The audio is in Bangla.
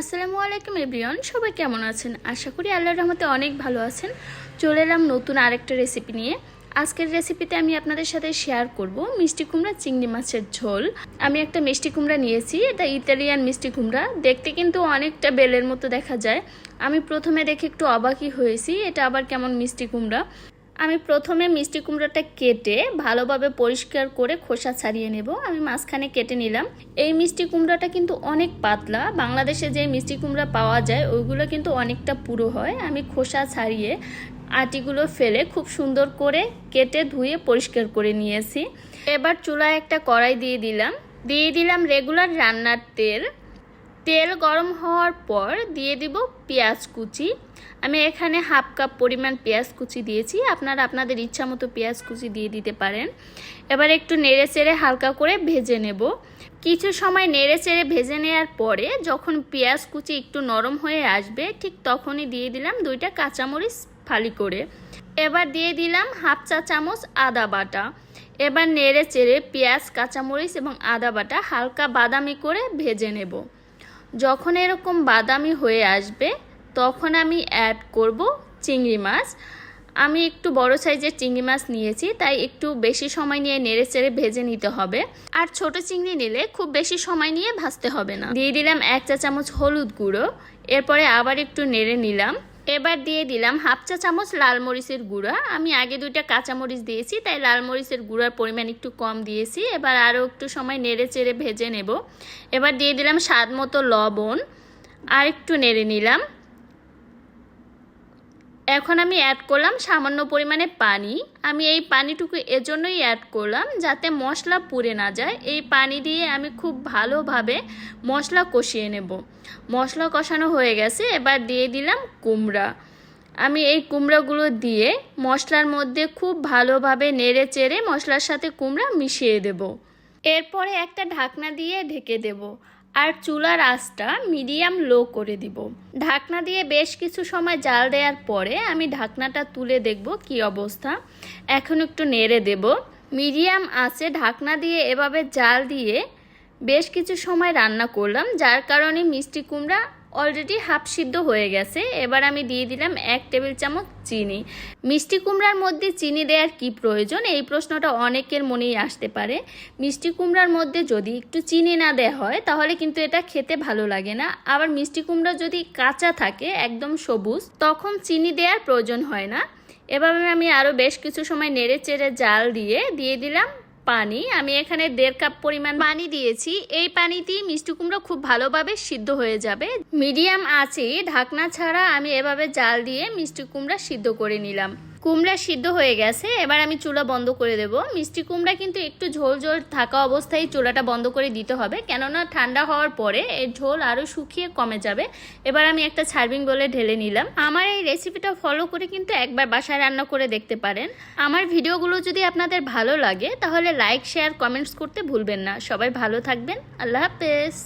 আসসালামু আলাইকুম এভরিওয়ান, সবাই কেমন আছেন? আশা করি আল্লাহর রহমতে অনেক ভালো আছেন। চলে এলাম নতুন আরেকটা রেসিপি নিয়ে। আজকের রেসিপিতে আমি আপনাদের সাথে শেয়ার করব মিষ্টি কুমড়া চিংড়ি মাছের ঝোল। আমি একটা মিষ্টি কুমড়া নিয়েছি, এটা ইতালিয়ান মিষ্টি কুমড়া। দেখতে কিন্তু অনেকটা বেলের মতো দেখা যায়। আমি প্রথমে দেখে একটু অবাকই হয়েছি, এটা আবার কেমন মিষ্টি কুমড়া। আমি প্রথমে মিষ্টি কুমড়োটা কেটে ভালোভাবে পরিষ্কার করে খোসা ছাড়িয়ে নেব। আমি মাঝখানে কেটে নিলাম। এই মিষ্টি কুমড়োটা কিন্তু অনেক পাতলা। বাংলাদেশে যে মিষ্টি কুমড়া পাওয়া যায়, ওইগুলো কিন্তু অনেকটা পুরো হয়। আমি খোসা ছাড়িয়ে আটিগুলো ফেলে খুব সুন্দর করে কেটে ধুয়ে পরিষ্কার করে নিয়েছি। এবার চুলায় একটা কড়াই দিয়ে দিলাম। দিয়ে দিলাম রেগুলার রান্নার তেল। তেল গরম হওয়ার পর দিয়ে দিব পেঁয়াজ কুচি। আমি এখানে হাফ কাপ পরিমাণ পেঁয়াজ কুচি দিয়েছি। আপনারা আপনাদের ইচ্ছা মতো পেঁয়াজ কুচি দিয়ে দিতে পারেন। এবার একটু নেড়ে চেড়ে হালকা করে ভেজে নেব। কিছু সময় নেড়ে চেড়ে ভেজে নেওয়ার পরে যখন পেঁয়াজ কুচি একটু নরম হয়ে আসবে, ঠিক তখনই দিয়ে দিলাম দুইটা কাঁচামরিচ ফালি করে। এবার দিয়ে দিলাম হাফ চা চামচ আদা বাটা। এবার নেড়ে চেড়ে পেঁয়াজ, কাঁচামরিচ এবং আদা বাটা হালকা বাদামি করে ভেজে নেব। যখন এরকম বাদামি হয়ে আসবে, তখন আমি অ্যাড করব চিংড়ি মাছ। আমি একটু বড় সাইজের চিংড়ি মাছ নিয়েছি, তাই একটু বেশি সময় নিয়ে নেড়ে চেড়ে ভেজে নিতে হবে। আর ছোট চিংড়ি নিলে খুব বেশি সময় নিয়ে ভাজতে হবে না। দিয়ে দিলাম এক চা চামচ হলুদ গুঁড়ো। এরপরে আবার একটু নেড়ে নিলাম। এবার দিয়ে দিলাম হাফ চা চামচ লাল মরিচের গুঁড়া। আমি আগে দুইটা কাঁচামরিচ দিয়েছি, তাই লাল মরিচের গুঁড়ার পরিমাণ একটু কম দিয়েছি। এবার আরও একটু সময় নেড়ে চেড়ে ভেজে নেব। এবার দিয়ে দিলাম স্বাদ মতো লবণ, আর একটু নেড়ে নিলাম। এখন আমি অ্যাড করলাম সামান্য পরিমাণে পানি। আমি এই পানিটুকু এজন্যই অ্যাড করলাম যাতে মশলা পুড়ে না যায়। এই পানি দিয়ে আমি খুব ভালোভাবে মশলা কষিয়ে নেব। মশলা কষানো হয়ে গেছে, এবার দিয়ে দিলাম কুমড়া। আমি এই কুমড়াগুলো দিয়ে মশলার মধ্যে খুব ভালোভাবে নেড়ে চেড়ে মশলার সাথে কুমড়া মিশিয়ে দেব। এরপরে একটা ঢাকনা দিয়ে ঢেকে দেব। আর চুলার আঁচটা মিডিয়াম লো করে দিব। ঢাকনা দিয়ে বেশ কিছু সময় জাল দেওয়ার পরে আমি ঢাকনাটা তুলে দেখব কি অবস্থা। এখন একটু নেড়ে দেব। মিডিয়াম আঁচে ঢাকনা দিয়ে এভাবে জাল দিয়ে বেশ কিছু সময় রান্না করলাম, যার কারণে মিষ্টি কুমড়া অলরেডি হাফ সিদ্ধ হয়ে গেছে। এবার আমি দিয়ে দিলাম এক টেবিল চামচ চিনি। মিষ্টি কুমড়ার মধ্যে চিনি দেওয়ার কি প্রয়োজন? এই প্রশ্নটা অনেকের মনেই আসতে পারে। মিষ্টি কুমড়ার মধ্যে যদি একটু চিনি না দেওয়া হয়, তাহলে কিন্তু এটা খেতে ভালো লাগে না। আবার মিষ্টি কুমড়া যদি কাঁচা থাকে, একদম সবুজ, তখন চিনি দেওয়ার প্রয়োজন হয় না। এভাবে আমি আরও বেশ কিছু সময় নেড়ে চেড়ে জাল দিয়ে দিয়ে দিলাম পানি, আমি এখানে দেড় কাপ পরিমাণ পানি দিয়েছি। এই পানিতেই মিষ্টি কুমড়ো খুব ভালোভাবে সিদ্ধ হয়ে যাবে। মিডিয়াম আছে ঢাকনা ছাড়া আমি এভাবে জাল দিয়ে মিষ্টি কুমড়া সিদ্ধ করে নিলাম। কুমড়া সিদ্ধ হয়ে গেছে, এবার আমি চুলা বন্ধ করে দেব। মিষ্টি কুমড়া কিন্তু একটু ঝোল ঝোল থাকা অবস্থায় চুলাটা বন্ধ করে দিতে হবে, কেননা ঠান্ডা হওয়ার পরে এর ঝোল আরও শুকিয়ে কমে যাবে। এবার আমি একটা সার্ভিং বলে ঢেলে নিলাম। আমার এই রেসিপিটা ফলো করে কিন্তু একবার বাসায় রান্না করে দেখতে পারেন। আমার ভিডিওগুলো যদি আপনাদের ভালো লাগে, তাহলে লাইক শেয়ার কমেন্টস করতে ভুলবেন না। সবাই ভালো থাকবেন। আল্লাহ হাফেজ।